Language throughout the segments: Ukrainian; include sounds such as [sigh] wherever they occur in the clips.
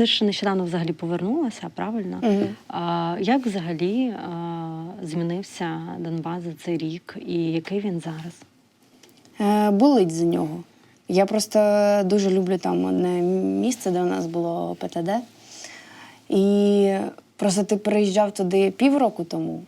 ти ж нещодавно взагалі повернулася, правильно? Угу. А, як взагалі а, змінився Донбас за цей рік, і який він зараз? Е, болить за нього. Я просто дуже люблю там одне місце, де у нас було ПТД. І просто ти приїжджав туди півроку тому,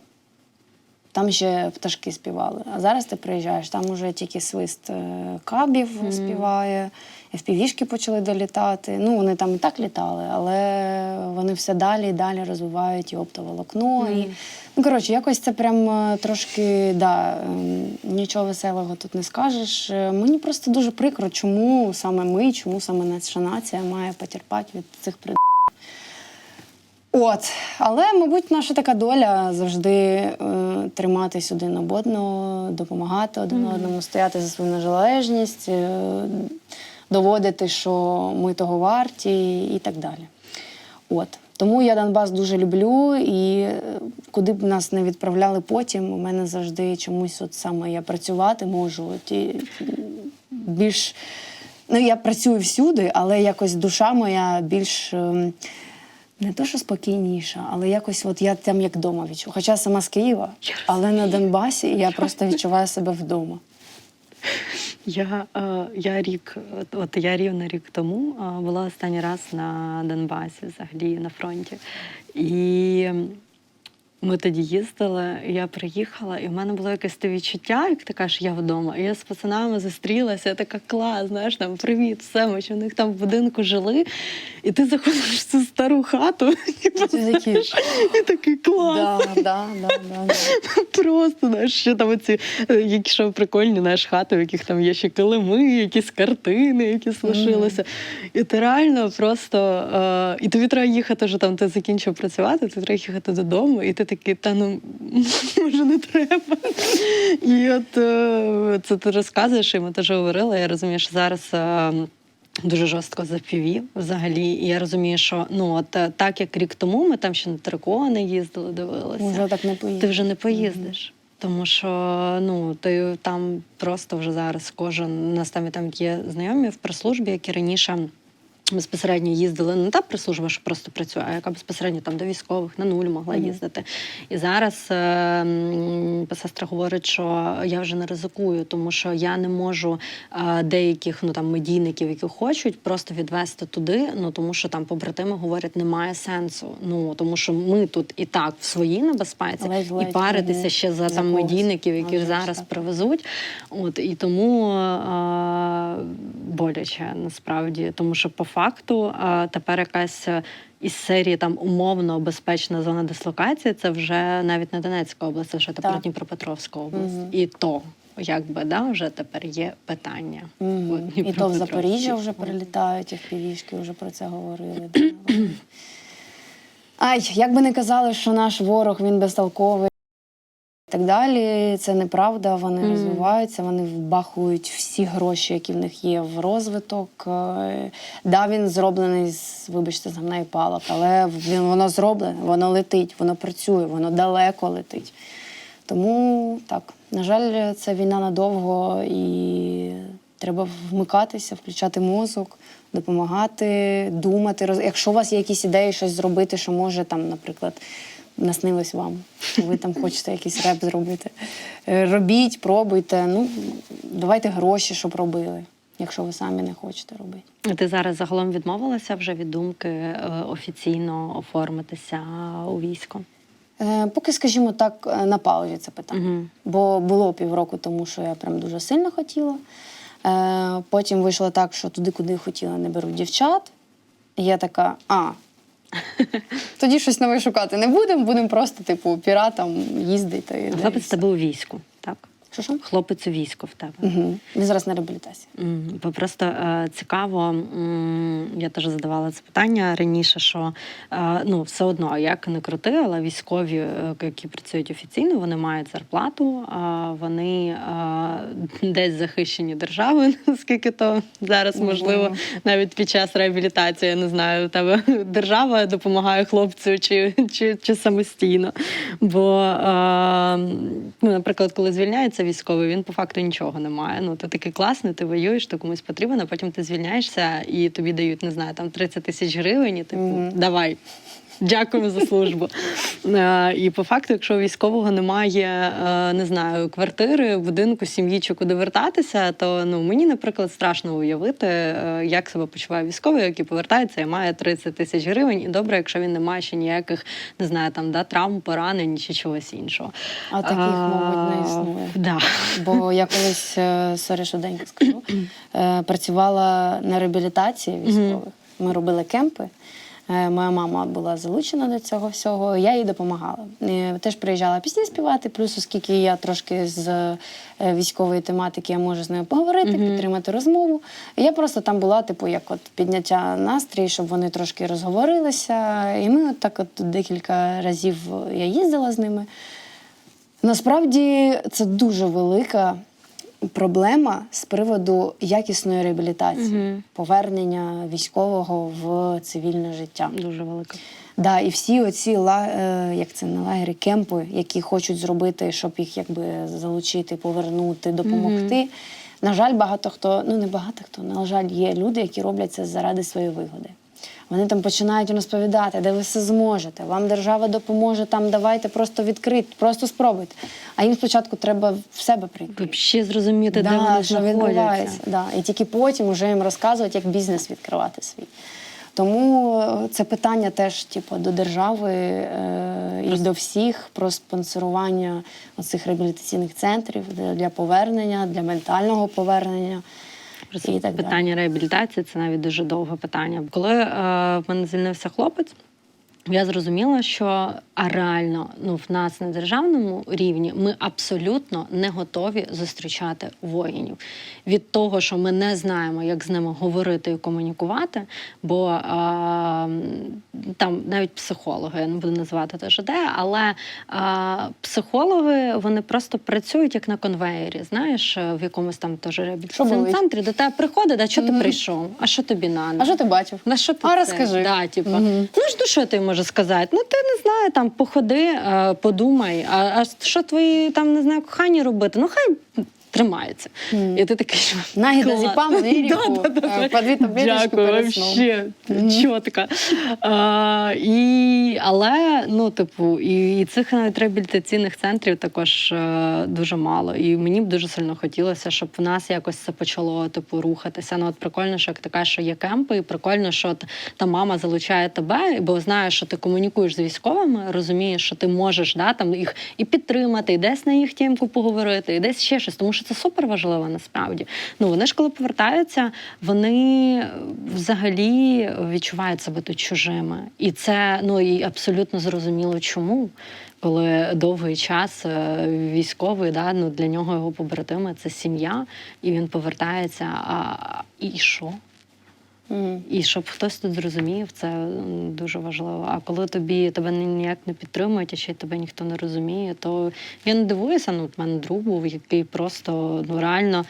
там ще пташки співали. А зараз ти приїжджаєш, там уже тільки свист е, кабів співає, FPV-шки почали долітати. Ну, вони там і так літали, але вони все далі і далі розвивають і оптоволокно. І, ну, коротше, якось це прям е, трошки, да, ем, нічого веселого тут не скажеш. Е, Мені просто дуже прикро, чому саме ми, чому саме наша нація має потерпати від цих прид. От, але, мабуть, наша така доля завжди е, триматись один об одного, допомагати один одному, стояти за свою незалежність, е, доводити, що ми того варті і так далі. От. Тому я Донбас дуже люблю, і е, куди б нас не відправляли потім, у мене завжди чомусь от саме я працювати можу. От, і, більш, ну, я працюю всюди, але якось душа моя більш. ем, не то, що спокійніша, але якось от я там як вдома відчуваю. Хоча сама з Києва, але на Донбасі я просто відчуваю себе вдома. Я, е, я рік, от, я рівно рік тому е, була останній раз на Донбасі, взагалі на фронті. І ми тоді їздили, я приїхала, і в мене було якесь те відчуття, як ти кажеш, я вдома. І я з пацанами зустрілася, я така клас, знаєш, там привіт, все, ми що в них там в будинку жили. І ти заходиш в цю стару хату, [laughs] і, просто, і такий клас. Да, да, да, да, да. [laughs] Просто знаєш, що там оці, е, які що прикольні знаєш, хати, в яких там є ще килими, якісь картини, які лишилися. І ти реально просто. Е, і тобі треба їхати вже там, ти закінчив працювати, ти треба їхати додому, і ти такий, та ну [laughs] може не треба. І от е, це ти розказуєш, і ми теж говорили. Я розумію, що зараз. Е, Дуже жорстко запівів взагалі. І я розумію, що ну от е, так як рік тому ми там ще на трикони їздили, дивилися. Вже так не поїду. Ти вже не поїздиш. Тому що ну ти там просто вже зараз кожен у нас там і там є знайомі в прес-службі, які раніше. Безпосередньо їздили не та прислужба, що просто працює, а яка безпосередньо там до військових на нуль могла їздити. І зараз е, сестра говорить, що я вже не ризикую, тому що я не можу е, деяких ну там медійників, які хочуть, просто відвести туди. Ну тому що там побратими говорять, немає сенсу. Ну тому що ми тут і так в своїй небезпеці, Ледь-ледь, і паритися ще за За там когось. медійників, А яких зараз так. привезуть. От і тому е, боляче насправді, тому що по факту е, тепер якась. е, Із серії там умовно безпечна зона дислокації, це вже навіть не Донецька область, це вже тепер. Дніпропетровська область. Мгм. І то, якби да, вже тепер є питання. От І то в. Запоріжжя вже прилітають, і в Півішки вже про це говорили. Ай, як би не казали, що наш ворог він безтолковий так далі. Це неправда. Вони Мгм. розвиваються, вони вбахують всі гроші, які в них є в розвиток. Е, Да, він зроблений з, вибачте, з гамна і палок, але він воно зроблене, воно летить, воно працює, воно далеко летить. Тому так, на жаль, це війна надовго і треба вмикатися, включати мозок, допомагати, думати. Якщо у вас є якісь ідеї, щось зробити, що може там, наприклад, наснилось вам, ви там хочете якийсь реп зробити. е, Робіть, пробуйте. Ну, давайте гроші, щоб робили, якщо ви самі не хочете робити. Ти зараз загалом відмовилася вже від думки е, офіційно оформитися у військо? Е, Поки, скажімо так, на паузі це питання. Угу. Бо було півроку тому, що я прям дуже сильно хотіла. Потім вийшло так, що туди, куди хотіла, не беруть дівчат. І я така, а. [laughs] Тоді щось нове шукати не будемо, будемо просто, типу, піратом їздити. Хлопець тобою в у війську, так? Що що? Хлопець у війську в тебе. Угу. Він зараз на реабілітації. Бо просто е, цікаво, я теж задавала це питання раніше, що е, ну все одно, як не крути, але військові, е, які працюють офіційно, вони мають зарплату, а вони е, десь захищені державою, [laughs] наскільки то зараз можливо, Можливо. навіть під час реабілітації, я не знаю, у тебе [laughs] держава допомагає хлопцю чи, чи, чи самостійно. Бо, е, ну, наприклад, коли звільняється звільняється військовий, він по факту нічого не має. Ну ти такий класний, ти воюєш, ти комусь потрібен, а потім ти звільняєшся і тобі дають, не знаю, там 30 тисяч гривень, і типу, Мгм. давай. Дякую за службу. Е, І по факту, якщо у військового немає, е, не знаю, квартири, будинку, сім'ї чи куди вертатися, то ну мені, наприклад, страшно уявити, е, як себе почуває військовий, який повертається і має 30 тисяч гривень. І добре, якщо він не має ще ніяких, не знаю, там да, травм, поранень чи чогось іншого. А таких, мабуть, не існує. Да. Бо я колись, сорі, швиденько скажу, [clears throat] працювала на реабілітації військових. Ми робили кемпи. Е, Моя мама була залучена до цього всього, я їй допомагала. Е, Теж приїжджала пісні співати, плюс, оскільки я трошки з е, військової тематики, я можу з нею поговорити, підтримати розмову. Я просто там була, типу, як от підняття настрій, щоб вони трошки розговорилися. І ми от так от декілька разів я їздила з ними. Насправді це дуже велика проблема з приводу якісної реабілітації, повернення військового в цивільне життя. Дуже велика. Да, і всі оці ла, е, як це не лагері, кемпи, які хочуть зробити, щоб їх якби залучити, повернути, допомогти. На жаль, багато хто, ну не багато хто, на жаль, є люди, які роблять це заради своєї вигоди. Вони там починають розповідати, де ви все зможете. Вам держава допоможе там, давайте просто відкрити, просто спробуйте. А їм спочатку треба в себе прийти. Взагалі зрозуміти, де вони що відбувається. Да. І тільки потім вже їм розказують, як бізнес відкривати свій. Тому е, це питання теж типу, до держави е, і до всіх про спонсорування оцих реабілітаційних центрів для повернення, для ментального повернення. І так питання реабілітації це навіть дуже довге питання. Коли е, в мене звільнився хлопець, я зрозуміла, що а реально ну, в нас на державному рівні ми абсолютно не готові зустрічати воїнів. Від того, що ми не знаємо, як з ними говорити і комунікувати, бо е, там навіть психологи, я не буду називати теж де, але е, психологи вони просто працюють як на конвеєрі, знаєш, в якомусь там теж реабілітаційному центрі до тебе приходить, а що ти прийшов? А що тобі на А що ти бачив? на що ти А це? розкажи. Да, типу. Мгм. Ну ж ну, що ти можеш сказати? Ну ти не знаю, там походи, е, подумай. А, а що твої там не знаю, кохані робити? Ну хай тримаються. Мгм. І ти такий що Нагі клас. дозіпам, ниріку, е, по дві таблеточки Дякую, перед чітко. А, і, але, ну, типу, і, і цих навіть реабілітаційних центрів також е, дуже мало. І мені б дуже сильно хотілося, щоб в нас якось це почало типу, рухатися. Ну, от прикольно, що як кажеш, що є кемпи, і прикольно, що от, та мама залучає тебе, бо знає, що ти комунікуєш з військовими, розумієш, що ти можеш да, там, їх і підтримати, і десь на їх тімку поговорити, і десь ще щось. Тому що це супер важливо насправді. Ну вони ж коли повертаються, вони взагалі відчувають себе тут чужими. І це ну і абсолютно зрозуміло, чому. Коли довгий час е, військовий, да, ну для нього його побратими це сім'я, і він повертається. А і що? І щоб хтось тут зрозумів, це дуже важливо. А коли тобі тебе ніяк не підтримують, а ще тебе ніхто не розуміє, то я не дивуюся. Ну, от мене друг був, який просто ну реально.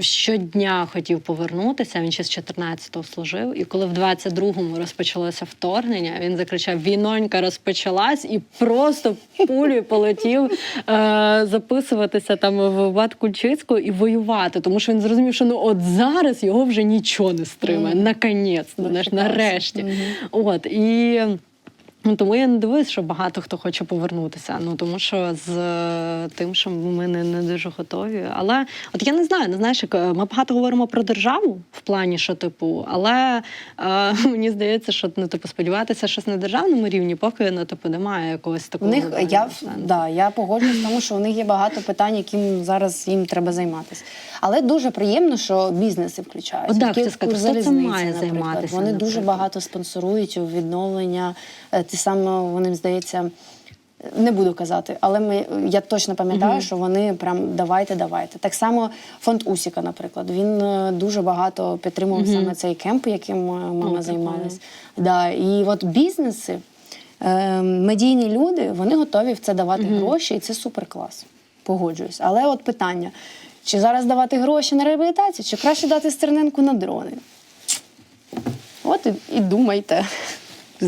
Щодня хотів повернутися, він ще з 14-го служив. І коли в 22-му розпочалося вторгнення, він закричав: Війнонька розпочалась, і просто пулею полетів е, записуватися там в Баткульчицьку і воювати. Тому що він зрозумів, що ну от зараз його вже нічого не стримає. Мгм. Наконець, знаєш, нарешті. Мгм. От і. Ну, тому я не дивуюсь, що багато хто хоче повернутися. Ну тому що з е, тим, що ми не, не дуже готові. Але от я не знаю, не знаєш, як е, ми багато говоримо про державу в плані, що типу, але е, [laughs] мені здається, що ну, типу, сподіватися щось на державному рівні, поки ну, типу, немає якогось У такого. них глобального я да, я погоджуюсь, тому що у них є багато питань, яким зараз їм треба займатися. Але дуже приємно, що бізнеси включаються. От да, сказати, хто цим має займатися, Вони дуже багато спонсорують у відновлення. Е, Ті саме вони здається. Не буду казати, але ми я точно пам'ятаю, що вони прям давайте, давайте. Так само фонд Усіка, наприклад, він е, дуже багато підтримував саме цей кемп, яким мама прикольно. займалась. Да, і от бізнеси, е, медійні люди, вони готові в це давати гроші, і це супер клас. Погоджуюсь. Але от питання: чи зараз давати гроші на реабілітацію, чи краще дати стерненку на дрони? От і, і думайте.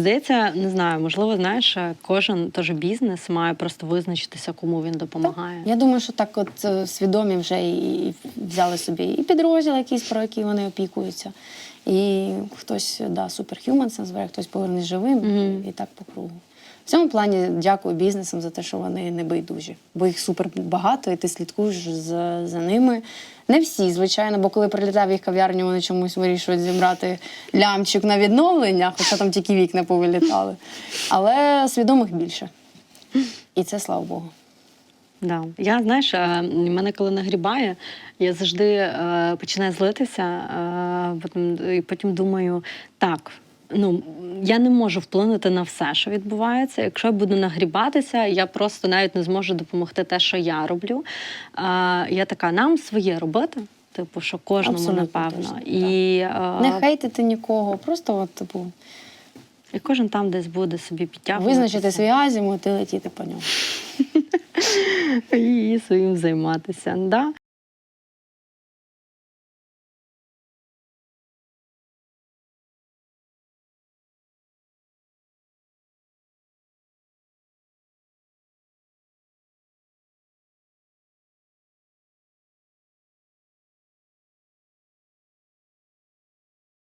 Здається, не знаю, можливо, знаєш, кожен теж бізнес має просто визначитися, кому він допомагає. Я думаю, що так от е, свідомі вже і взяли собі і підрозділ якийсь, про який вони опікуються. І хтось, да, суперхюманс називає, хтось повернеться живим, Мгм. і так по кругу. В цьому плані дякую бізнесам за те, що вони не байдужі, бо їх супер багато, і ти слідкуєш за, за ними. Не всі, звичайно, бо коли прилітав їх кав'ярню, вони чомусь вирішують зібрати лямчик на відновлення, хоча там тільки вікна повилітали. Але свідомих більше. І це слава Богу. Да. Я знаєш, е, мене коли нагрібає, я завжди е, починаю злитися, е, потім, і потім думаю, так. Ну, я не можу вплинути на все, що відбувається. Якщо я буду нагрібатися, я просто навіть не зможу допомогти те, що я роблю. Е, я така, нам своє робити, типу, що кожному, Абсолютно напевно. точно, і, е, Не хейтити нікого, просто от, типу, і кожен там десь буде собі підтягувати. визначити свій азімут і летіти по ньому. [laughs] і своїм займатися. Да?